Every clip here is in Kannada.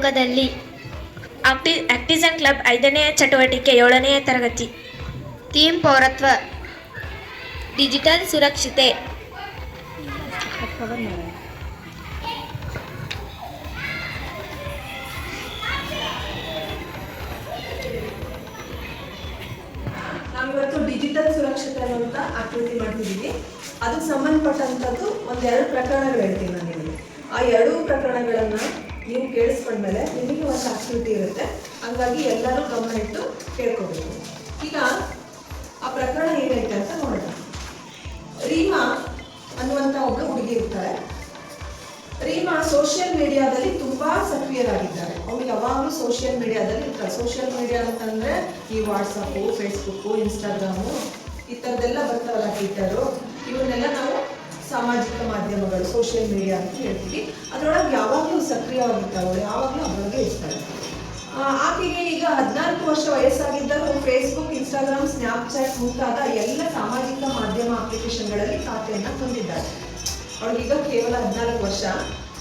ಸಹಯೋಗದಲ್ಲಿ ಆಕ್ಟಿ ಆಕ್ಟಿಸನ್ ಕ್ಲಬ್ ಐದನೆಯ ಚಟುವಟಿಕೆ ಏಳನೆಯ ತರಗತಿ. ಥೀಮ್ ಪೌರತ್ವ. ಡಿಜಿಟಲ್ ಸುರಕ್ಷತೆ. ನಾವಿವತ್ತು ಡಿಜಿಟಲ್ ಸುರಕ್ಷತೆ ಅನ್ನುವಂಥ ಆಕೃತಿ ಮಾಡ್ತಿದ್ದೀವಿ. ಅದಕ್ಕೆ ಸಂಬಂಧಪಟ್ಟಂಥದ್ದು ಒಂದೆರಡು ಪ್ರಕರಣಗಳು ಹೇಳ್ತೀನಿ ನಾನು ನಿಮಗೆ. ಆ ಎರಡೂ ಪ್ರಕರಣಗಳನ್ನು ನೀವು ಕೇಳಿಸ್ಕೊಂಡ್ಮೇಲೆ ನಿಮಗೆ ಒಂದು ಆಕ್ಟಿವಿಟಿ ಇರುತ್ತೆ. ಹಂಗಾಗಿ ಎಲ್ಲರೂ ಗಮನ ಇಟ್ಟು ಕೇಳ್ಕೊಬೇಕು. ಈಗ ಆ ಪ್ರಕರಣ ಏನೈತೆ ಅಂತ ನೋಡೋಣ. ರೀಮಾ ಅನ್ನುವಂಥ ಒಬ್ಬ ಹುಡುಗಿ ಇರ್ತಾರೆ. ರೀಮಾ ಸೋಷಿಯಲ್ ಮೀಡಿಯಾದಲ್ಲಿ ತುಂಬ ಸಕ್ರಿಯರಾಗಿದ್ದಾರೆ. ಅವ್ರು ಯಾವಾಗಲೂ ಸೋಷಿಯಲ್ ಮೀಡಿಯಾದಲ್ಲಿ ಇರ್ತಾರೆ. ಸೋಷಿಯಲ್ ಮೀಡಿಯಾ ಅಂತಂದರೆ ಈ ವಾಟ್ಸಪ್ಪು ಫೇಸ್ಬುಕ್ಕು ಇನ್ಸ್ಟಾಗ್ರಾಮು ಈ ಥರದ್ದೆಲ್ಲ ಬರ್ತಾವಲ್ಲ ಟ್ವಿಟ್ಟರು ಇವನ್ನೆಲ್ಲ ನಾವು ಸಾಮಾಜಿಕ ಮಾಧ್ಯಮಗಳು ಸೋಷಿಯಲ್ ಮೀಡಿಯಾ ಅಂತ ಹೇಳ್ತೀವಿ. ಅದರೊಳಗೆ ಯಾವಾಗಲೂ ಸಕ್ರಿಯವಾಗಿರ್ತಾವೆ, ಯಾವಾಗಲೂ ಅದರೊಳಗೆ ಇರ್ತಾರೆ. ಆಕೆಗೆ ಈಗ ಹದಿನಾಲ್ಕು ವರ್ಷ ವಯಸ್ಸಾಗಿದ್ದರೂ ಫೇಸ್ಬುಕ್ ಇನ್ಸ್ಟಾಗ್ರಾಮ್ ಸ್ನ್ಯಾಪ್ಚಾಟ್ ಮುಂತಾದ ಎಲ್ಲ ಸಾಮಾಜಿಕ ಮಾಧ್ಯಮ ಅಪ್ಲಿಕೇಶನ್ಗಳಲ್ಲಿ ಖಾತೆಯನ್ನು ಹೊಂದಿದ್ದಾರೆ. ಅವಳಿಗೀಗ ಕೇವಲ ಹದಿನಾಲ್ಕು ವರ್ಷ.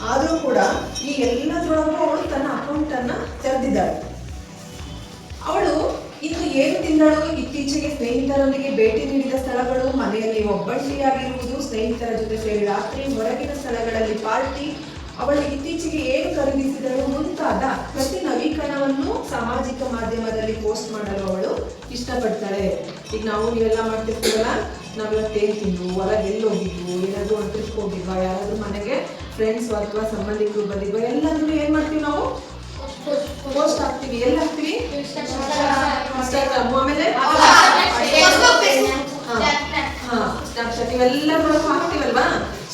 ಆದರೂ ಕೂಡ ಈ ಎಲ್ಲದರೊಳಗೂ ಅವಳು ತನ್ನ ಅಕೌಂಟನ್ನು ತೆರೆದಿದ್ದಾಳೆ. ಅವಳು ಇನ್ನು ಏನು ತಿಂದಳು ಇತ್ತೀಚೆಗೆ ಸ್ನೇಹಿತರೊಂದಿಗೆ ಭೇಟಿ ನೀಡಿದ ಸ್ಥಳಗಳು, ಮನೆಯಲ್ಲಿ ಒಬ್ಬಂಟಿಯಾಗಿರುವುದು ಸ್ನೇಹಿತರ ಜೊತೆ ಸೇರಿ ರಾತ್ರಿ ಹೊರಗಿನ ಸ್ಥಳಗಳಲ್ಲಿ ಪಾರ್ಟಿ ಅವಳು ಇತ್ತೀಚೆಗೆ ಏನು ಖರೀದಿಸಿದಳು ಮುಂತಾದ ಪ್ರತಿ ನವೀಕರಣವನ್ನು ಸಾಮಾಜಿಕ ಮಾಧ್ಯಮದಲ್ಲಿ ಪೋಸ್ಟ್ ಮಾಡಲು ಅವಳು ಇಷ್ಟಪಡ್ತಾಳೆ. ಈಗ ನಾವು ಇವೆಲ್ಲ ಮಾಡ್ತಿರ್ತೀವಲ್ಲ? ನಾವಿವತ್ತು ಏನ್ ತಿಂದು ಹೊರಗೆ ಎಲ್ಲಿ ಹೋಗಿದ್ವು? ಏನಾದ್ರು ಒಂದು ಟ್ರಿಪ್ ಹೋಗಿದ್ವಾ? ಯಾರಾದರೂ ಮನೆಗೆ ಫ್ರೆಂಡ್ಸ್ ಅಥವಾ ಸಂಬಂಧಿಕರು ಬಂದಿದ್ವಾ? ಎಲ್ಲಾದ್ರೂ ಏನು ಮಾಡ್ತೀವಿ ನಾವು? ಪೋಸ್ಟ್ ಹಾಕ್ತೀವಿ. ಎಲ್ಲಿ ಹಾಕ್ತೀವಿ? ಆಮೇಲೆ? ಹಾ ಸ್ನ್ಯಾಪ್ಚಾಟ್ ಇವೆಲ್ಲದರೊಳಗೆ ಹಾಕ್ತೀವಲ್ವಾ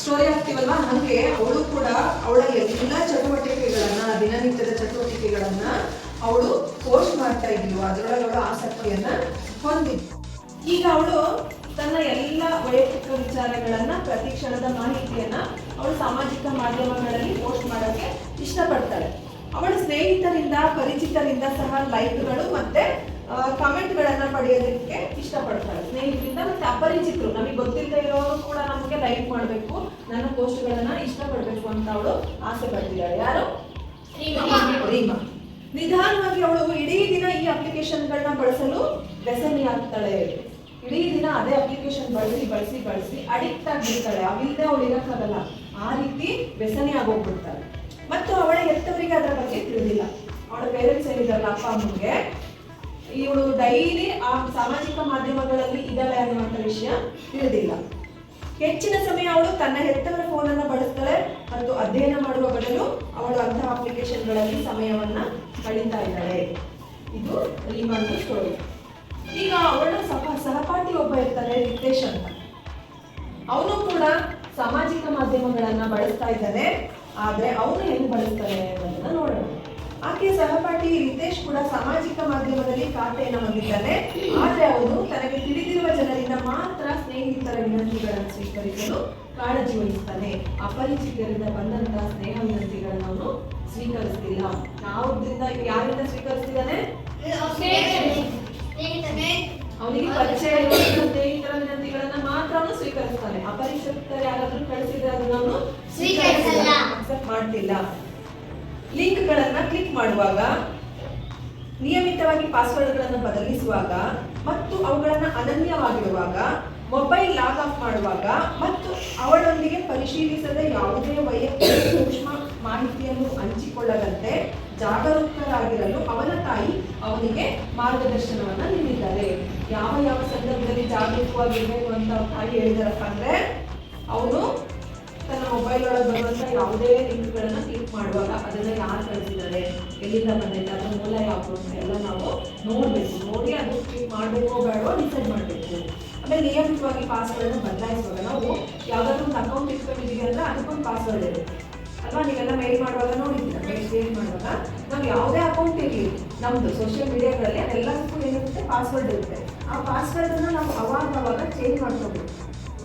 ಸ್ಟೋರಿ ಹಾಕ್ತೀವಲ್ವಾ ಹಂಗೆ ಅವಳು ಕೂಡ ಅವಳ ಎಲ್ಲ ಚಟುವಟಿಕೆಗಳನ್ನ, ದಿನನಿತ್ಯದ ಚಟುವಟಿಕೆಗಳನ್ನ ಅವಳು ಪೋಸ್ಟ್ ಮಾಡ್ತಾ ಇದ್ಲು. ಅದರೊಳಗೆ ಅವಳು ಆಸಕ್ತಿಯನ್ನ ಹೊಂದಿದ್ಲು. ಈಗ ಅವಳು ತನ್ನ ಎಲ್ಲ ವೈಯಕ್ತಿಕ ವಿಚಾರಗಳನ್ನ, ಪ್ರತಿ ಕ್ಷಣದ ಮಾಹಿತಿಯನ್ನ ಅವಳು ಸಾಮಾಜಿಕ ಮಾಧ್ಯಮಗಳಲ್ಲಿ ಪೋಸ್ಟ್ ಮಾಡೋಕ್ಕೆ ಇಷ್ಟಪಡ್ತಾಳೆ. ಅವಳ ಸ್ನೇಹಿತರಿಂದ, ಪರಿಚಿತರಿಂದ ಸಹ ಲೈಕ್ಗಳು ಮತ್ತೆ ಕಮೆಂಟ್ಗಳನ್ನ ಪಡೆಯೋದಕ್ಕೆ ಇಷ್ಟಪಡ್ತಾರೆ. ಸ್ನೇಹಿತರಿಂದ ಮತ್ತೆ ಅಪರಿಚಿತರು ನಮಗೆ ಗೊತ್ತಿಲ್ಲದೆ ಇರೋರು ಕೂಡ ನಮಗೆ ಲೈಕ್ ಮಾಡಬೇಕು ನನ್ನ ಪೋಸ್ಟ್ಗಳನ್ನ ಇಷ್ಟಪಡಬೇಕು ಅಂತ ಅವಳು ಆಸೆ ಪಡ್ತಿದ್ದಾಳೆ ಯಾರು? ರೀಮಾ. ನಿಧಾನವಾಗಿ ಅವಳು ಇಡೀ ದಿನ ಈ ಅಪ್ಲಿಕೇಶನ್ಗಳನ್ನ ಬಳಸಲು ವ್ಯಸನಿ ಆಗ್ತಾಳೆ. ಇಡೀ ದಿನ ಅದೇ ಅಪ್ಲಿಕೇಶನ್ ಬಳಸಿ ಬಳಸಿ ಬಳಸಿ ಅಡಿಕ್ಟ್ ಆಗಿರ್ತಾಳೆ ಅವಿಲ್ಲದೆ ಅವಳು ಇರೋಕ್ಕಾಗಲ್ಲ. ಆ ರೀತಿ ವ್ಯಸನಿ ಆಗೋಗ್ಬಿಡ್ತಾಳೆ. ಮತ್ತು ಅವಳ ಹೆತ್ತವರಿಗೆ ಅದರ ಬಗ್ಗೆ ತಿಳಿದಿಲ್ಲ. ಅವಳ ಪೇರೆಂಟ್ಸ್ ಏನಿದ್ರಲ್ಲ ಅಪ್ಪ ಅಮ್ಮನಿಗೆ ಇವಳು ಡೈಲಿ ಆ ಸಾಮಾಜಿಕ ಮಾಧ್ಯಮಗಳಲ್ಲಿ ಇದ್ದಾಳೆ ಅನ್ನುವಂಥ ವಿಷಯ ತಿಳಿದಿಲ್ಲ. ಹೆಚ್ಚಿನ ಸಮಯ ಅವಳು ತನ್ನ ಹೆತ್ತವರ ಫೋನನ್ನು ಬಳಸ್ತಾಳೆ ಮತ್ತು ಅಧ್ಯಯನ ಮಾಡುವ ಬದಲು ಅವಳು ಅಂತಹ ಅಪ್ಲಿಕೇಶನ್ಗಳಲ್ಲಿ ಸಮಯವನ್ನ ಕಳೀತಾ ಇದ್ದಾಳೆ. ಇದು ರೀಮಾನ್ ಸ್ಟೋರಿ ಈಗ ಅವಳ ಸಹ, ಸಹಪಾಠಿ ಒಬ್ಬ ಇರ್ತಾರೆ ರಿತೇಶ್ ಅಂತ. ಅವನು ಕೂಡ ಸಾಮಾಜಿಕ ಮಾಧ್ಯಮಗಳನ್ನ ಬಳಸ್ತಾ ಇದ್ದಾನೆ. ಆದ್ರೆ ಅವನು ಹೆಂಗ್ ಬಳಸ್ತಾನೆ ಅನ್ನೋದನ್ನ ನೋಡೋಣ. ಆಕೆ ಸಹಪಾಠಿ ರಿತೇಶ್ ಕೂಡ ಸಾಮಾಜಿಕ ಮಾಧ್ಯಮದಲ್ಲಿ ಖಾತೆಯನ್ನು ಹೊಂದಿದ್ದಾನೆ. ಆದ್ರೆ ಅವನು ತನಗೆ ತಿಳಿದಿರುವ ಜನರಿಂದ ಮಾತ್ರ ಸ್ನೇಹಿತರ ವಿನಂತಿಗಳನ್ನು ಸ್ವೀಕರಿಸಲು ಕಾಳಜಿ ವಹಿಸ್ತಾನೆ. ಅಪರಿಚಿತರಿಂದ ಬಂದಂತಹ ಸ್ನೇಹ ವಿನಂತಿಗಳನ್ನು ಅವನು ಸ್ವೀಕರಿಸ್ತಿಲ್ಲ. ಯಾವ್ದ್ರಿಂದ ಯಾರಿಂದ ಸ್ವೀಕರಿಸ್ತಿದ್ದಾನೆ? ಅವನಿಗೆ ಪರಿಚಯ ಸ್ನೇಹಿತರ ವಿನಂತಿಗಳನ್ನ ಮಾತ್ರ ಸ್ವೀಕರಿಸ್ತಾನೆ. ಅಪರಿಚಿತರು ಯಾರಾದ್ರೂ ಕಳಿಸಿದ್ರೆ ಅದನ್ನ ಸ್ವೀಕರಿಸಲ್ಲ. ಅಕ್ಸೆಪ್ಟ್ ಮಾಡ್ತಿಲ್ಲ. ಲಿಂಕ್ಗಳನ್ನ ಕ್ಲಿಕ್ ಮಾಡುವಾಗ, ನಿಯಮಿತವಾಗಿ ಪಾಸ್ವರ್ಡ್ಗಳನ್ನು ಬದಲಿಸುವಾಗ ಮತ್ತು ಅವುಗಳನ್ನು ಅನನ್ಯವಾಗಿರುವಾಗ ಮೊಬೈಲ್ ಲಾಗ್ ಆಫ್ ಮಾಡುವಾಗ ಮತ್ತು ಅವಳೊಂದಿಗೆ ಪರಿಶೀಲಿಸದ ಯಾವುದೇ ವೈಯಕ್ತಿಕ ಸೂಕ್ಷ್ಮ ಮಾಹಿತಿಯನ್ನು ಹಂಚಿಕೊಳ್ಳದಂತೆ ಜಾಗರೂಕರಾಗಿರಲು ಅವನ ತಾಯಿ ಅವನಿಗೆ ಮಾರ್ಗದರ್ಶನವನ್ನು ನೀಡಿದ್ದಾರೆ. ಯಾವ ಯಾವ ಸಂದರ್ಭದಲ್ಲಿ ಜಾಗರೂಕವಾಗಿರಬೇಕು ಅಂತ ಅವ್ರ ತಾಯಿ ಹೇಳಿದಾರಪ್ಪ ಅಂದ್ರೆ, ಅವನು ತನ್ನ ಮೊಬೈಲ್ ಒಳಗೆ ಬರುವಂತ ಯಾವುದೇ ಲಿಂಕ್ಗಳನ್ನ ಕ್ಲಿಕ್ ಮಾಡುವಾಗ ಅದನ್ನ ಯಾರು ಕಳಿಸಿದ್ದಾರೆ, ಎಲ್ಲಿಂದ ಬಂದೈತೆ ಅದ್ರ ಮೂಲ ಯಾವುದು ಎಲ್ಲ ನಾವು ನೋಡ್ಬೇಕು. ನೋಡಿ ಅದು ಕ್ಲಿಕ್ ಮಾಡಬೇಕೋ ಬೇಡವೋ ಡಿಸೈಡ್ ಮಾಡಬೇಕು. ಆಮೇಲೆ ನಿಯಮಿತವಾಗಿ ಪಾಸ್ವರ್ಡನ್ನು ಬದಲಾಯಿಸುವಾಗ ನಾವು ಯಾವ್ದಾದ್ರು ಒಂದು ಅಕೌಂಟ್ ಇಟ್ಕೊಂಡಿದ್ದೀವಿ ಅಂದ್ರೆ ಅದಕ್ಕೊಂದು ಪಾಸ್ವರ್ಡ್ ಇರುತ್ತೆ. ಅಥವಾ ನೀವೆಲ್ಲ ಮೇಲ್ ಮಾಡುವಾಗ ನೋಡಿದ್ದೀರಾ? ಮೇಲ್ ಚೇಂಜ್ ಮಾಡುವಾಗ. ನಾವು ಯಾವುದೇ ಅಕೌಂಟ್ ಇರಲಿ ನಮ್ಮದು ಸೋಷಿಯಲ್ ಮೀಡಿಯಾಗಳಲ್ಲಿ ಅದೆಲ್ಲದಕ್ಕೂ ಏನಿರುತ್ತೆ? ಪಾಸ್ವರ್ಡ್ ಇರುತ್ತೆ. ಆ ಪಾಸ್ವರ್ಡನ್ನು ನಾವು ಅವಾಗ ಅವಾಗ ಚೇಂಜ್ ಮಾಡ್ಕೋಬೇಕು.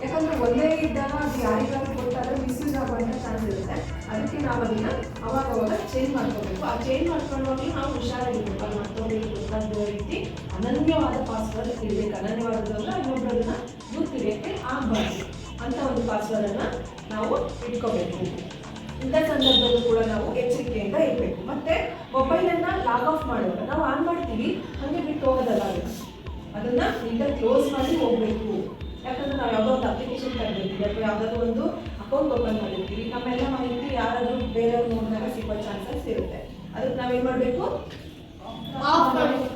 ಯಾಕಂದ್ರೆ ಒಂದೇ ಇದ್ದಾಗ ಅದು ಯಾರಿಗಾದ್ರೂ ಗೊತ್ತಾದ್ರೆ ಮಿಸ್ಯೂಸ್ ಆಗುವಂಥ ಚಾನ್ಸ್ ಇರುತ್ತೆ ಅದಕ್ಕೆ ನಾವು ಅದನ್ನ ಅವಾಗ ಅವಾಗ ಚೇಂಜ್ ಮಾಡ್ಕೋಬೇಕು. ಆ ಚೇಂಜ್ ಮಾಡ್ಕೊಳ್ಳುವಾಗಲೂ ನಾವು ಹುಷಾರಾಗಿರ್ಬೇಕು ಅದು ಮತ್ತೊಬ್ಬರಿಗೆ ಗೊತ್ತಾಗದ ರೀತಿ ಅನನ್ಯವಾದ ಪಾಸ್ವರ್ಡ್ ಇರಬೇಕು. ಅನನ್ಯವಾದದಂದ್ರೆ ಇನ್ನೊಬ್ಬರನ್ನ ಗುರ್ತಿಡಿಯೋಕ್ಕೆ ಆಗಬಾರ್ದು ಅಂತ ಒಂದು ಪಾಸ್ವರ್ಡನ್ನು ನಾವು ಇಟ್ಕೋಬೇಕು. ಇಂಥ ಸಂದರ್ಭದಲ್ಲೂ ಕೂಡ ನಾವು ಎಚ್ಚರಿಕೆಯಿಂದ ಇರಬೇಕು. ಮತ್ತೆ ಮೊಬೈಲನ್ನು ಲಾಗ್ ಆಫ್ ಮಾಡುವಾಗ ನಾವು ಆನ್ ಮಾಡ್ತೀವಿ, ಹಾಗೆ ಬಿಟ್ಟು ಹೋಗೋದಲ್ಲ ಅದನ್ನ ಅದನ್ನು ಈಗ ಕ್ಲೋಸ್ ಮಾಡಿ ಹೋಗಬೇಕು. ಯಾಕಂದ್ರೆ ನಾವು ಯಾವುದೋ ಒಂದು ಅಪ್ಲಿಕೇಶನ್ ತರಬೇಕು. ಅಥವಾ ಯಾವುದಾದ್ರು ಒಂದು ಅಕೌಂಟ್ ಓಪನ್ ಮಾಡಿರ್ತೀವಿ ನಮ್ಮೆಲ್ಲ ಮಾಹಿತಿ ಯಾರಾದರೂ ಬೇರೆಯವ್ರು ನೋಡಿದಾಗ ಸಿಗೋ ಚಾನ್ಸಸ್ ಇರುತ್ತೆ. ಅದಕ್ಕೆ ನಾವೇನು ಮಾಡಬೇಕು?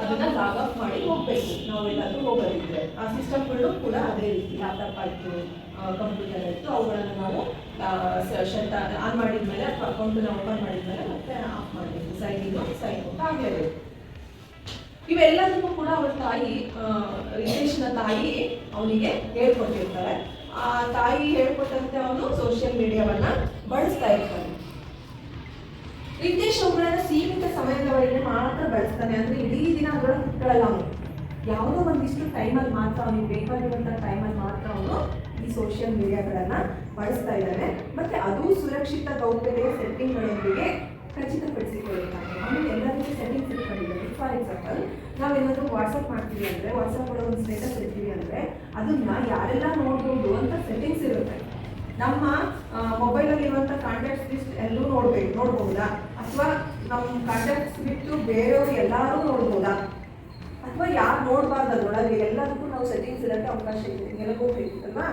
ಅದನ್ನ ಲಾಗ್ ಆಫ್ ಮಾಡಿ ಹೋಗ್ಬೇಕು. ನಾವೆಲ್ಲಾದ್ರೂ ಹೋಗೋದಿದ್ರೆ. ಆ ಸಿಸ್ಟಮ್ಗಳು ಕೂಡ ಅದೇ ರೀತಿ ಲ್ಯಾಪ್ಟಾಪ್ ಆಯಿತು ಕಂಪ್ಯೂಟರ್ ಆಯಿತು ಅವುಗಳನ್ನು ನಾವು ಶಟ್ ಆನ್ ಮಾಡಿದ್ಮೇಲೆ ಅಥವಾ ಅಕೌಂಟನ್ನ ಓಪನ್ ಮಾಡಿದ್ಮೇಲೆ ಮತ್ತೆ ಆಫ್ ಮಾಡಬೇಕು. ಸೈನ್ ಇನ್ ಸೈನ್ ಔಟ್ ಆಗಲೇಬೇಕು ಇವೆಲ್ಲದಕ್ಕೂ ಕೂಡ ಅವರ ತಾಯಿ ರಿಲೇಶನ ತಾಯಿ ಅವನಿಗೆ ಹೇಳ್ಕೊಟ್ಟಿರ್ತಾರೆ. ಆ ತಾಯಿ ಹೇಳ್ಕೊಟ್ಟಂತೆ ಅವನು ಸೋಷಿಯಲ್ ಮೀಡಿಯಾವನ್ನ ಬಳಸ್ತಾ ಇರ್ತಾನೆ ರಿತೇಶ್ ಅವುಗಳನ್ನ ಸೀಮಿತ ಸಮಯದವರೆಗೆ ಮಾತ್ರ ಬಳಸ್ತಾನೆ. ಅಂದ್ರೆ ಇಡೀ ದಿನ ಕುತ್ಕೊಳ್ಳಲ್ಲ ಅವನು. ಯಾವುದೋ ಒಂದಿಷ್ಟು ಟೈಮಲ್ಲಿ ಮಾತ್ರ ಅವನಿಗೆ ಬೇಕಾಗಿರುವಂಥ ಟೈಮಲ್ಲಿ ಮಾತ್ರ ಅವನು ಈ ಸೋಷಿಯಲ್ ಮೀಡಿಯಾಗಳನ್ನ ಬಳಸ್ತಾ ಇದ್ದಾನೆ. ಮತ್ತೆ ಅದು ಸುರಕ್ಷಿತ ಗೌಪ್ಯತೆಯ ಸೆಟ್ಟಿಂಗ್ಗಳೊಂದಿಗೆ ಖಚಿತಪಡಿಸಿಕೊಳ್ಳುತ್ತಾನೆ ಅವನಿಗೆ ಎಲ್ಲರಿಗೂ ಸೆಟ್ಟಿಂಗ್ಸ್ ಇಟ್ಕೊಂಡಿದ್ದಾನೆ ಫಾರ್ ಎಕ್ಸಾಂಪಲ್ ನಾವೇನಾದರೂ ವಾಟ್ಸಪ್ ಮಾಡ್ತೀವಿ ಅಂದರೆ ವಾಟ್ಸಪ್ ಒಳಗೆ ಒಂದು ಸ್ಟೇಟಸ್ ಇರ್ತೀವಿ ಅಂದರೆ ಅದನ್ನ ಯಾರೆಲ್ಲ ನೋಡ್ಬೋದು ಅಂತ ಸೆಟ್ಟಿಂಗ್ಸ್ ಇರುತ್ತೆ. ನಮ್ಮ ಮೊಬೈಲಲ್ಲಿ ಇರುವಂತ ಕಾಂಟ್ಯಾಕ್ಟ್ಸ್ ಲಿಸ್ಟ್ ಎಲ್ಲೂ ನೋಡ್ಬೇಕು ನೋಡ್ಬೋದಾ? ಅಥವಾ ನಮ್ಮ ಕಾಂಟ್ಯಾಕ್ಟ್ಸ್ ಬಿಟ್ಟು ಬೇರೆಯವರು ಎಲ್ಲರೂ ನೋಡ್ಬೋದಾ? ಅಥವಾ ಯಾರು ನೋಡಬಾರ್ದು ಅದರೊಳಗೆ? ಎಲ್ಲದಕ್ಕೂ ನಾವು ಸೆಟ್ಟಿಂಗ್ಸ್ ಇರೋಕ್ಕೆ ಅವಕಾಶ ಇದೆ. ಎಲ್ಲಕ್ಕೂ ಬೇಕಿತ್ತಲ್ವಾ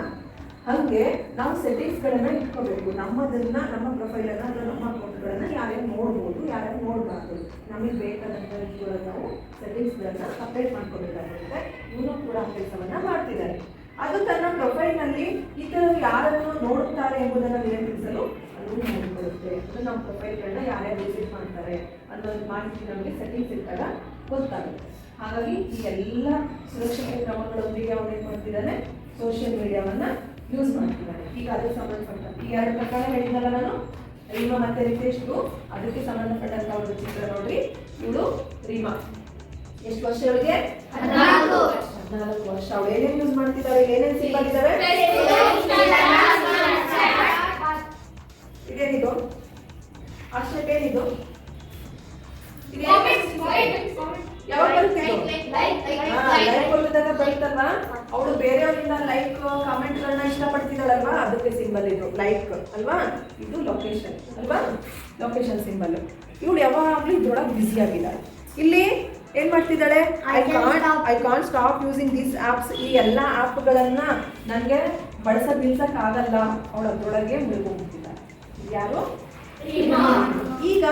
ಹಾಗೆ ನಾವು ಸೆಟ್ಟಿಂಗ್ಸ್ಗಳನ್ನ ಇಟ್ಕೋಬೇಕು. ನಮ್ಮದನ್ನ, ನಮ್ಮ ಪ್ರೊಫೈಲನ್ನು ಅಥವಾ ನಮ್ಮ ಅಕೌಂಟ್ಗಳನ್ನು ಯಾರ್ಯಾರು ನೋಡ್ಬೋದು, ಯಾರ್ಯಾರು ನೋಡ್ಬಾರ್ದು. ನಮಗೆ ಬೇಕಾದಂಥ ಕೂಡ ನಾವು ಸೆಟ್ಟಿಂಗ್ಸ್ಗಳನ್ನು ಅಪ್ಡೇಟ್ ಮಾಡ್ಕೋಬೇಕಾಗುತ್ತೆ ಇವನು ಕೂಡ ಕೆಲಸವನ್ನು ಮಾಡ್ತಿದ್ದಾರೆ ಅದು ತನ್ನ ಪ್ರೊಫೈಲ್ನಲ್ಲಿ ಇತರರು ಯಾರನ್ನು ನೋಡುತ್ತಾರೆ ಎಂಬುದನ್ನು ನಿಯಂತ್ರಿಸಲು ಅದು ನೋಡಿಕೊಳ್ಳುತ್ತೆ ಅದು ನಮ್ಮ ಪ್ರೊಫೈಲ್ಗಳನ್ನ ಯಾರ್ಯಾರು ವಿಸಿಟ್ ಮಾಡ್ತಾರೆ ಅನ್ನೋ ಮಾಹಿತಿ ನಮಗೆ ಸೆಟ್ಟಿಂಗ್ಸ್ ಇಟ್ಟಾಗ ಗೊತ್ತಾಗುತ್ತೆ. ಹಾಗಾಗಿ ಈ ಎಲ್ಲ ಸುರಕ್ಷತೆ ಕ್ರಮಗಳೊಂದಿಗೆ ಏನು ಮಾಡ್ತಿದ್ದಾನೆ ಸೋಷಿಯಲ್ ಮೀಡಿಯಾವನ್ನ ಯೂಸ್ ಮಾಡ್ತಿದ್ದಾರೆ. ಈಗ ಅದು ಸಂಬಂಧಪಟ್ಟ ಈಗ ಎರಡು ಪ್ರಕರಣ ಹೇಳಿದ್ನಲ್ಲ ನಾನು? ರೀಮಾ ಮತ್ತೆ ರಿತೇಶ್ಗೂ ಅದಕ್ಕೆ ಸಂಬಂಧಪಟ್ಟಂತ ಒಂದು ಚಿತ್ರ ನೋಡ್ರಿ. ಇವಳು ರೀಮಾ. ಎಷ್ಟು ವರ್ಷ ಅವಳಿಗೆ? ಹದಿನಾಲ್ಕು. ವರ್ಷ. ಅವಳು ಏನೇನು ಯೂಸ್ ಮಾಡ್ತಿದ್ದಾರೆ ಏನೇನು ಸಿಂಬಲ್ ಇದಾವೆ ಇದೇನಿದು? ಆ ಅವಳು ಬೇರೆಯವರಿಂದ ಲೈಕ್ ಕಾಮೆಂಟ್ಗಳನ್ನ ಇಷ್ಟಪಡ್ತಿದ್ದಾಳಲ್ವಾ ಅದಕ್ಕೆ ಸಿಂಬಲ್ ಇದು ಲೈಕ್ ಅಲ್ವಾ ಇದು ಲೊಕೇಶನ್ ಅಲ್ವಾ ಲೊಕೇಶನ್ ಸಿಂಬಲ್ ಇವಳು ಯಾವಾಗಲೂ ಇದ್ರೊಳಗೆ ಬ್ಯುಸಿ ಆಗಿದ್ದಾಳೆ ಇಲ್ಲಿ ಏನ್ ಮಾಡ್ತಿದ್ದಾಳೆ I can't I can't stop using these apps ಈ ಎಲ್ಲ ಆ್ಯಪ್ಗಳನ್ನ ನನಗೆ ಬಳಸ ಬೀಳ್ಸಕ್ ಆಗಲ್ಲ ಅವಳು ಅದ್ರೊಳಗೆ ಮುಳುಗೋಗ್ತಿದ್ದಾಳೆ ಯಾರು ಈಗ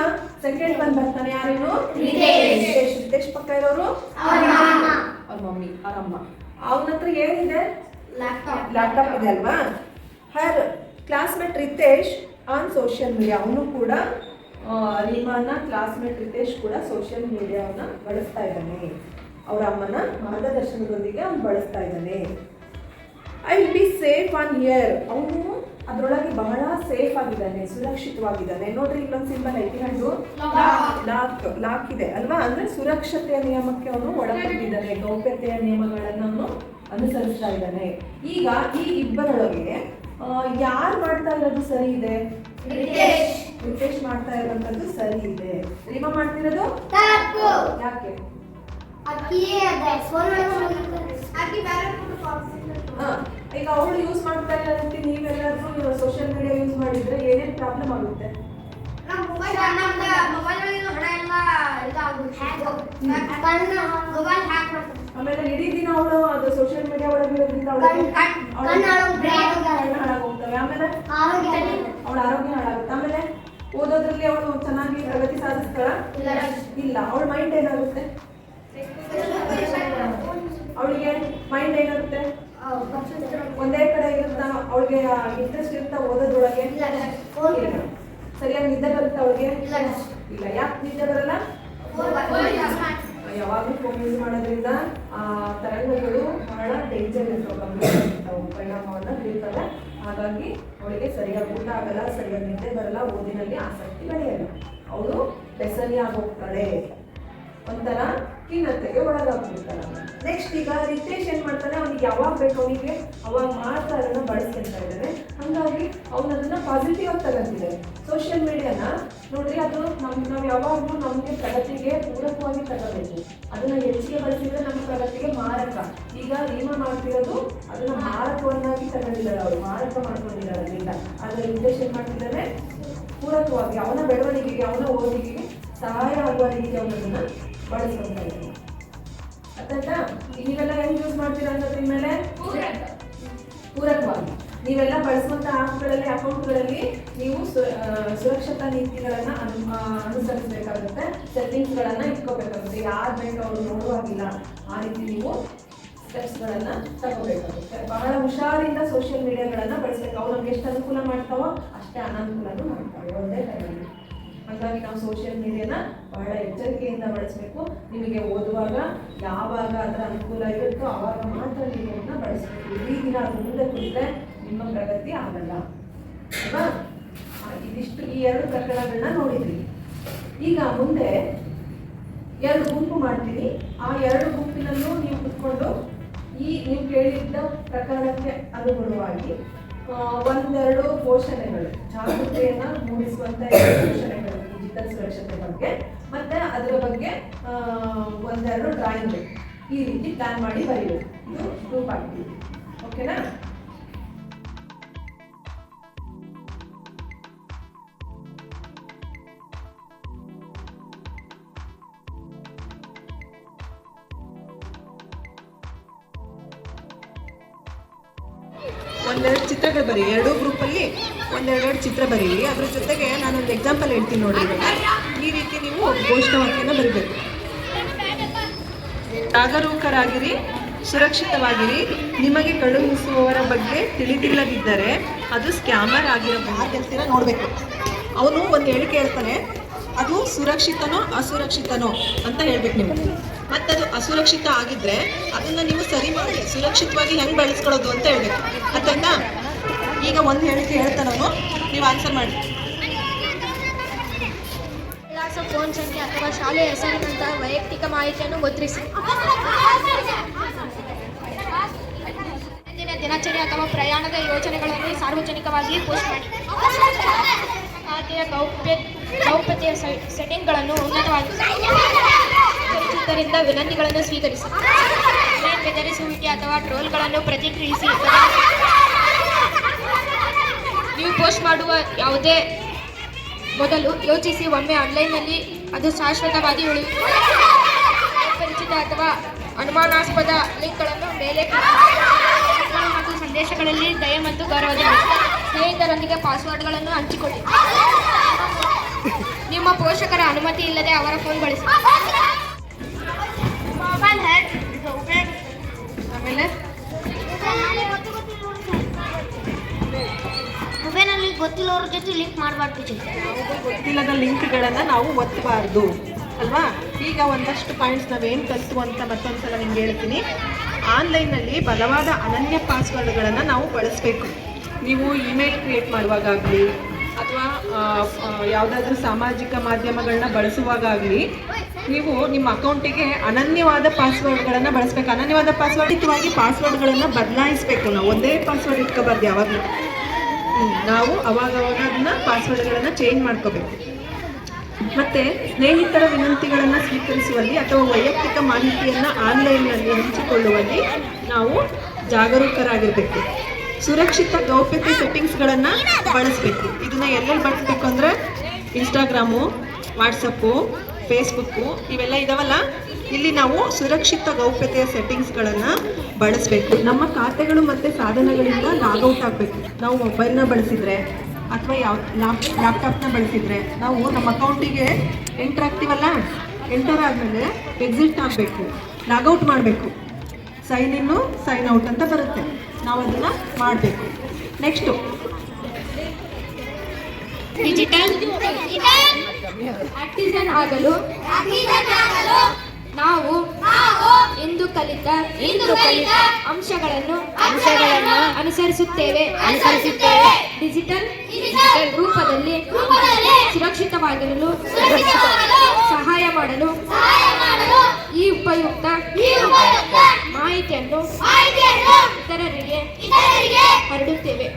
ಸೆಕೆಂಡ್ ಬಂದ್ ಬರ್ತಾನೆ ಯಾರೇನು? ರಿತೇಶ್. ರಿತೇಶ್. ಪಕ್ಕ ಇರೋರು? ಅವ್ರ ಮಾಮ. ಅವ್ರ ಮಮ್ಮಿ ಅವ್ರ ಅಮ್ಮ ಅವನ ಹತ್ರ ಏನಿದೆ? ಲ್ಯಾಪ್ಟಾಪ್ ಇದೆ ಅಲ್ವಾ? Her classmate Ritesh on social media ಅವನು ಕೂಡ ರೀಮಾನ ಕ್ಲಾಸ್ಮೇಟ್ ರಿತೇಶ್ ಕೂಡ ಸೋಷಿಯಲ್ ಮೀಡಿಯಾವನ್ನ ಬಳಸ್ತಾ ಇದ್ದಾನೆ. ಅವರ ಅಮ್ಮನ ಮಾರ್ಗದರ್ಶನದೊಂದಿಗೆ ಅವ್ನು ಬಳಸ್ತಾ ಇದ್ದಾನೆ. I will be safe on here ಅವನು ಅದರೊಳಗೆ ಬಹಳ ಸೇಫ್ ಆಗಿದ್ದಾನೆ ಸುರಕ್ಷಿತವಾಗಿದ್ದಾನೆ. ನೋಡ್ರಿ ಇನ್ನೊಂದು ಸಿಂಬಲ್ ಐತಿ ಹಣ್ಣು ಲಾಕ್ ಲಾಕ್ ಇದೆ ಅಲ್ವಾ? ಅಂದ್ರೆ ಸುರಕ್ಷತೆಯ ನಿಯಮಕ್ಕೆ ಅವನು ಒಳಪಟ್ಟಿದ್ದಾನೆ ಗೌಪ್ಯತೆಯ ನಿಯಮಗಳನ್ನು ಅವನು ಅನುಸರಿಸ್ತಾ ಇದ್ದಾನೆ. ಈಗ ಈ ಇಬ್ಬರೊಳಗೆ ಯಾರು ಮಾಡ್ತಾ ಇರೋದು ಸರಿ ಇದೆ? ರಿತೇಶ್. ಮಾಡ್ತಾ ಇರುವಂತದ್ದು ಸರಿ ಇದೆ. ರೀಮಾ ಮಾಡ್ತಿರೋದು. ಯಾಕೆ? ಹಾ, ಈಗ ಅವಳು ಯೂಸ್ ಮಾಡ್ತಾ ಇಲ್ಲ ಅಂತ ನೀವೆಲ್ಲರೂ ಸೋಷಿಯಲ್ ಮೀಡಿಯಾ ಯೂಸ್ ಮಾಡಿದ್ರೆ ಏನೇನು ಪ್ರಾಬ್ಲಮ್ ಆಗುತ್ತೆ? ಆಮೇಲೆ ಇಡೀ ದಿನ ಅವಳು ಅದು ಸೋಷಿಯಲ್ ಮೀಡಿಯಾ ಒಳಗಿರೋದ್ರಿಂದ ಹಾಳಾಗೋಗ್ತವೆ ಆಮೇಲೆ? ಅವಳ ಆರೋಗ್ಯ ಹಾಳಾಗುತ್ತೆ. ಆಮೇಲೆ ಓದೋದ್ರಲ್ಲಿ ಅವಳು ಚೆನ್ನಾಗಿ ಪ್ರಗತಿ ಸಾಧಿಸ್ತಾಳ? ಇಲ್ಲ. ಇಲ್ಲ. ಅವಳ ಮೈಂಡ್ ಏನಾಗುತ್ತೆ? ಅವಳಿಗೆ ಮೈಂಡ್ ಏನಾಗುತ್ತೆ? ಒಂದೇ ಕಡೆ ಇರುತ್ತಾ ಅವಳಿಗೆ ಇಂಟ್ರೆಸ್ಟ್ ಇರುತ್ತಾ ಓದೋದ್ರೊಳಗೆ. ಸರಿಯಾಗಿ ನಿದ್ದೆ ಬರುತ್ತಾ ಅವಳಿಗೆ? ಇಲ್ಲ. ಇಲ್ಲ. ಯಾಕೆ ನಿದ್ದೆ ಬರಲ್ಲ? ಯಾವಾಗಲೂ ಫೋನ್ ಯೂಸ್ ಮಾಡೋದ್ರಿಂದ ಆ ತರಂಗಗಳು ಬಹಳ ಡೇಂಜರ್ ಇರ್ತಾವೆ ಪರಿಣಾಮವನ್ನು ಬೀರ್ತವೆ ಹಾಗಾಗಿ ಅವಳಿಗೆ ಸರಿಯಾಗಿ ಊಟ ಆಗಲ್ಲ ಸರಿಯಾಗಿ ನಿದ್ದೆ ಬರಲ್ಲ ಓದಿನಲ್ಲಿ ಆಸಕ್ತಿ ಬೆಳೆಯಲ್ಲ. ಅವಳು ಬೆಸಲಿ ಆಗೋಗ್ತಾಳೆ. ಒಂಥರ ಖಿನ್ನತೆಗೆ ಒಳಗಾಗ್ಬಿಡ್ತಾರ ನೆಕ್ಸ್ಟ್ ಈಗ ರಿತೇಶ್ ಏನು ಮಾಡ್ತಾನೆ, ಅವ್ನಿಗೆ ಯಾವಾಗ ಬೇಕು ಅವನಿಗೆ, ಅವಾಗ ಮಾತ್ರ ಅದನ್ನ ಬಳಸ್ಕೊಂತ ಇದ್ದಾನೆ. ಹಂಗಾಗಿ ಅವ್ನು ಅದನ್ನ ಪಾಸಿಟಿವ್ ಆಗಿ ತಗೊಂತಿದ್ದಾರೆ ಸೋಷಿಯಲ್ ಮೀಡಿಯಾನ ನೋಡ್ರಿ, ಅದು ನಮ್, ನಾವು ಯಾವಾಗಲೂ ನಮಗೆ ಪ್ರಗತಿಗೆ ಪೂರಕವಾಗಿ ತಗೋಬೇಕು. ಅದನ್ನ ಹೆಚ್ಚಿಗೆ ಬಳಸಿದ್ರೆ ನಮ್ಮ ಪ್ರಗತಿಗೆ ಮಾರಕ. ಈಗ ನಿಯಮ ಮಾಡ್ತಿರೋದು ಅದನ್ನ ಮಾರಕವನ್ನಾಗಿ ತಗೊಂಡಿದ್ದಾರೆ ಅವರು, ಮಾರಕ ಮಾಡ್ಕೊಂಡಿದ್ದಾರೆ ಅದರಿಂದ. ಆದರೆ ಉದ್ದೇಶ ಮಾಡ್ತಿದ್ದಾರೆ ಪೂರಕವಾಗಿ, ಅವನ ಬೆಳವಣಿಗೆಗೆ, ಅವನ ಓದಿಗೆಗೆ ಸಹಾಯ ಆಗುವ ರೀತಿ ಅವನನ್ನ ಬಳಸ್ಕೊಳ್ತಾ ಇದ್ದೀನಿ ಅರ್ಥಾಯ್ತಾ ನೀವೆಲ್ಲ ಹೆಂಗ್ ಯೂಸ್ ಮಾಡ್ತೀರಾ ಅನ್ನೋದ್ರ ಮೇಲೆ ಪೂರಕವಾಗಿ ನೀವೆಲ್ಲ ಬಳಸುವಂತ ಆಪ್ಗಳಲ್ಲಿ ಅಕೌಂಟ್ಗಳಲ್ಲಿ ನೀವು ಸುರಕ್ಷತಾ ನೀತಿಗಳನ್ನ ಅನು- ಅನುಸರಿಸಬೇಕಾಗುತ್ತೆ. ಸೆಟ್ಟಿಂಗ್ಸ್ ಗಳನ್ನ ಇಟ್ಕೋಬೇಕಾಗುತ್ತೆ. ಯಾರು ಬೇಕು ಅವರು ನೋಡುವಾಗಿಲ್ಲ ಆ ರೀತಿ ನೀವು ಸ್ಟೆಪ್ಸ್ಗಳನ್ನ ತಗೋಬೇಕಾಗುತ್ತೆ. ಬಹಳ ಹುಷಾರಿಂದ ಸೋಷಿಯಲ್ ಮೀಡಿಯಾಗಳನ್ನ ಬಳಸ್ಬೇಕು. ಅವ್ರು ನಮ್ಗೆ ಎಷ್ಟು ಅನುಕೂಲ ಮಾಡ್ತಾವೋ ಅಷ್ಟೇ ಅನಾನುಕೂಲನೂ ಮಾಡ್ತಾವೆ. ಒಂದೇ ಟೈಮಲ್ಲಿ ಹಾಗಾಗಿ ನಾವು ಸೋಷಿಯಲ್ ಮೀಡಿಯಾನ ಬಹಳ ಎಚ್ಚರಿಕೆಯಿಂದ ಬಳಸಬೇಕು. ನಿಮಗೆ ಓದುವಾಗ ಯಾವಾಗ ಅದರ ಅನುಕೂಲ ಇರುತ್ತೋ ಆವಾಗ ಮಾತ್ರ ನೀವು ಅದನ್ನ ಬಳಸಬೇಕು. ಇಡೀ ದಿನ ಮುಂದೆ ಕುಳಿತರೆ ನಿಮ್ಮ ಪ್ರಗತಿ ಆಗಲ್ಲ. ಅಲ್ವಾ? ಇದಿಷ್ಟು ಈ ಎರಡು ಪ್ರಕರಣಗಳನ್ನ ನೋಡಿದ್ರಿ ಈಗ ಮುಂದೆ ಎರಡು ಗುಂಪು ಮಾಡ್ತೀನಿ ಆ ಎರಡು ಗುಂಪಿನಲ್ಲೂ ನೀವು ಕುತ್ಕೊಂಡು ಈ ನೀವು ಕೇಳಿದ್ದ ಪ್ರಕರಣಕ್ಕೆ ಅನುಗುಣವಾಗಿ ಒಂದೆರಡು ಪೋಷಣೆಗಳು ಜಾಗೃತೆಯನ್ನು ಮೂಡಿಸುವಂತ ಡಿಜಿಟಲ್ ಸುರಕ್ಷತೆ ಬಗ್ಗೆ, ಮತ್ತೆ ಅದರ ಬಗ್ಗೆ ಒಂದೆರಡು ಡ್ರಾಯಿಂಗ್ ಈ ರೀತಿ ಪ್ಲಾನ್ ಮಾಡಿ ಬರೀಬೇಕು. ಇದು ಗ್ರೂಪ್ ಆಗ್ತೀವಿ ಓಕೆನಾ ಒಂದೆರಡು ಚಿತ್ರಗಳು ಬರೀ ಎರಡೂ ಗ್ರೂಪಲ್ಲಿ ಒಂದೆರಡೆರಡು ಚಿತ್ರ ಬರೀರಿ ಅದ್ರ ಜೊತೆಗೆ ನಾನೊಂದು ಎಕ್ಸಾಂಪಲ್ ಹೇಳ್ತೀನಿ ನೋಡಿ ಈ ರೀತಿ ನೀವು ಘೋಷಣಾವಾಕ್ಯನ ಬರೀಬೇಕು. ಜಾಗರೂಕರಾಗಿರಿ, ಸುರಕ್ಷಿತವಾಗಿರಿ. ನಿಮಗೆ ಕಳುಹಿಸುವವರ ಬಗ್ಗೆ ತಿಳಿದಿಲ್ಲದಿದ್ದರೆ ಅದು ಸ್ಕ್ಯಾಮರ್ ಆಗಿರಬಹುದು. ಅಂತೀರ ನೋಡಬೇಕು. ಅವನು ಒಂದು ಹೇಳಿಕೆ ಹೇಳ್ತಾನೆ ಅದು ಸುರಕ್ಷಿತನೋ ಅಸುರಕ್ಷಿತನೋ ಅಂತ ಹೇಳ್ಬೇಕು ನೀವು. ಅದು ಅಸುರಕ್ಷಿತ ಆಗಿದ್ರೆ ಅದನ್ನು ನೀವು ಸರಿ ಮಾಡಿ, ಸುರಕ್ಷಿತವಾಗಿ ಹೆಂಗೆ ಬಳಸ್ಕೊಳ್ಳೋದು ಅಂತ ಹೇಳ್ಬೇಕು. ಅರ್ಥಾಯ್ತಾ ಈಗ ಒಂದು ಹೇಳಿಕೆ ಹೇಳ್ತಾನವನು ನೀವು ಆನ್ಸರ್ ಮಾಡಿ. ವಿಳಾಸ ಫೋನ್ ಸಂಖ್ಯೆ ಅಥವಾ ಶಾಲೆಯ ಹೆಸರಿನಂತಹ ವೈಯಕ್ತಿಕ ಮಾಹಿತಿಯನ್ನು ಮುದ್ರಿಸಿ. ದಿನಚರಿ ಅಥವಾ ಪ್ರಯಾಣದ ಯೋಜನೆಗಳನ್ನು ಸಾರ್ವಜನಿಕವಾಗಿ ಪೋಸ್ಟ್ ಮಾಡಿ. ಖಾತೆಯ ಗೌಪ್ಯ ಗೌಪ್ಯತೆಯ ಸೆಟ್ಟಿಂಗ್ಗಳನ್ನು ಉನ್ನತವಾಗಿ ವಿನಂತಿಗಳನ್ನು ಸ್ವೀಕರಿಸಿ. ಬೆದರಿಸುವಿಕೆ ಅಥವಾ ಟ್ರೋಲ್ಗಳನ್ನು ಪ್ರತಿಕ್ರಿಯಿಸಿ. ನೀವು ಪೋಸ್ಟ್ ಮಾಡುವ ಯಾವುದೇ ಮೊದಲು ಯೋಚಿಸಿ ಒಮ್ಮೆ ಆನ್ಲೈನ್ನಲ್ಲಿ ಅದು ಶಾಶ್ವತವಾಗಿ ಉಳಿಯುತ್ತದೆ. ಪರಿಚಿತ ಅಥವಾ ಅನುಮಾನಾಸ್ಪದ ಲಿಂಕ್ಗಳನ್ನು ಮೇಲೆ ಮತ್ತು ಹಾಗೂ ಸಂದೇಶಗಳಲ್ಲಿ ದಯ ಮತ್ತು ಗೌರವದ ಸ್ನೇಹಿತರೊಂದಿಗೆ ಪಾಸ್ವರ್ಡ್ಗಳನ್ನು ಹಂಚಿಕೊಳ್ಳಿ. ನಿಮ್ಮ ಪೋಷಕರ ಅನುಮತಿ ಇಲ್ಲದೆ ಅವರ ಫೋನ್ ಬಳಸಿ. ಆಮೇಲೆ? ಗೊತ್ತಿಲ್ಲವ್ರ ಜೊತೆ ಲಿಂಕ್ ಮಾಡಬಾರ್ದು ಯಾವುದೇ ಗೊತ್ತಿಲ್ಲದ ಲಿಂಕ್ಗಳನ್ನು ನಾವು ಒತ್ತಬಾರ್ದು ಅಲ್ವಾ? ಈಗ ಒಂದಷ್ಟು ಪಾಯಿಂಟ್ಸ್ ನಾವೇನು ಕಲಿತು ಅಂತ ಮತ್ತೊಂದ್ಸಲ ನಿಮ್ಗೆ ಹೇಳ್ತೀನಿ. ಆನ್ಲೈನ್ನಲ್ಲಿ ಬಲವಾದ ಅನನ್ಯ ಪಾಸ್ವರ್ಡ್ಗಳನ್ನು ನಾವು ಬಳಸಬೇಕು. ನೀವು ಇಮೇಲ್ ಕ್ರಿಯೇಟ್ ಮಾಡುವಾಗಲಿ ಅಥವಾ ಯಾವುದಾದ್ರೂ ಸಾಮಾಜಿಕ ಮಾಧ್ಯಮಗಳನ್ನ ಬಳಸುವಾಗಲಿ ನೀವು ನಿಮ್ಮ ಅಕೌಂಟಿಗೆ ಅನನ್ಯವಾದ ಪಾಸ್ವರ್ಡ್ಗಳನ್ನು ಬಳಸಬೇಕು. ಅನನ್ಯವಾದ ಪಾಸ್ವರ್ಡ್ ಇತವಾಗಿ ಪಾಸ್ವರ್ಡ್ಗಳನ್ನು ಬದಲಾಯಿಸಬೇಕು. ನಾವು ಒಂದೇ ಪಾಸ್ವರ್ಡ್ ಇಟ್ಕೋಬಾರ್ದು ಯಾವಾಗಲೂ. ನಾವು ಅವಾಗ ಅದನ್ನ ಪಾಸ್ವರ್ಡ್ಗಳನ್ನು ಚೇಂಜ್ ಮಾಡ್ಕೋಬೇಕು. ಮತ್ತೆ ಸ್ನೇಹಿತರ ವಿನಂತಿಗಳನ್ನು ಸ್ವೀಕರಿಸುವಲ್ಲಿ ಅಥವಾ ವೈಯಕ್ತಿಕ ಮಾಹಿತಿಯನ್ನು ಆನ್ಲೈನ್ನಲ್ಲಿ ಹಂಚಿಕೊಳ್ಳುವಲ್ಲಿ ನಾವು ಜಾಗರೂಕರಾಗಿರ್ಬೇಕು. ಸುರಕ್ಷಿತ ಗೌಪ್ಯತೆ ಸೆಟ್ಟಿಂಗ್ಸ್ಗಳನ್ನು ಬಳಸಬೇಕು. ಇದನ್ನ ಎಲ್ಲೆಲ್ಲಿ ಬಳಸಬೇಕು ಅಂದರೆ ಇನ್ಸ್ಟಾಗ್ರಾಮು ವಾಟ್ಸಪ್ಪು ಫೇಸ್ಬುಕ್ಕು ಇವೆಲ್ಲ ಇದಾವಲ್ಲ? ಇಲ್ಲಿ ನಾವು ಸುರಕ್ಷಿತ ಗೌಪ್ಯತೆಯ ಸೆಟ್ಟಿಂಗ್ಸ್ಗಳನ್ನು ಬಳಸಬೇಕು. ನಮ್ಮ ಖಾತೆಗಳು ಮತ್ತು ಸಾಧನಗಳಿಂದ ಲಾಗೌಟ್ ಆಗಬೇಕು. ನಾವು ಮೊಬೈಲ್ನ ಬಳಸಿದರೆ ಅಥವಾ ಯಾವ ಲ್ಯಾಪ್ ಲ್ಯಾಪ್ಟಾಪ್ನ ಬಳಸಿದರೆ ನಾವು ನಮ್ಮ ಅಕೌಂಟಿಗೆ ಎಂಟರ್ ಆಗ್ತೀವಲ್ಲ? ಎಂಟರ್ ಆದಮೇಲೆ ಎಕ್ಸಿಟ್ ಆಗಬೇಕು. ಲಾಗೌಟ್ ಮಾಡಬೇಕು. ಸೈನ್ ಇನ್ನು ಸೈನ್ ಔಟ್ ಅಂತ ಬರುತ್ತೆ. ನಾವು ಅದನ್ನು ಮಾಡಬೇಕು. ನೆಕ್ಸ್ಟು ಡಿಜಿಟಲ್ ಆಕ್ಟಿಸನ್ ಆಗಲು ನಾವು ಇಂದು ಕಲಿತ ಇಂದು ಕಲಿತ ಅಂಶಗಳನ್ನು ಅಂಶಗಳನ್ನು ಅನುಸರಿಸುತ್ತೇವೆ. ಅನುಸರಿಸುತ್ತೇವೆ. ಡಿಜಿಟಲ್ ಡಿಜಿಟಲ್ ರೂಪದಲ್ಲಿ ಸುರಕ್ಷಿತವಾಗಿರಲು ಸಹಾಯ ಮಾಡಲು ಈ ಉಪಯುಕ್ತ ಮಾಹಿತಿಯನ್ನು ಇತರರಿಗೆ ಹರಡುತ್ತೇವೆ.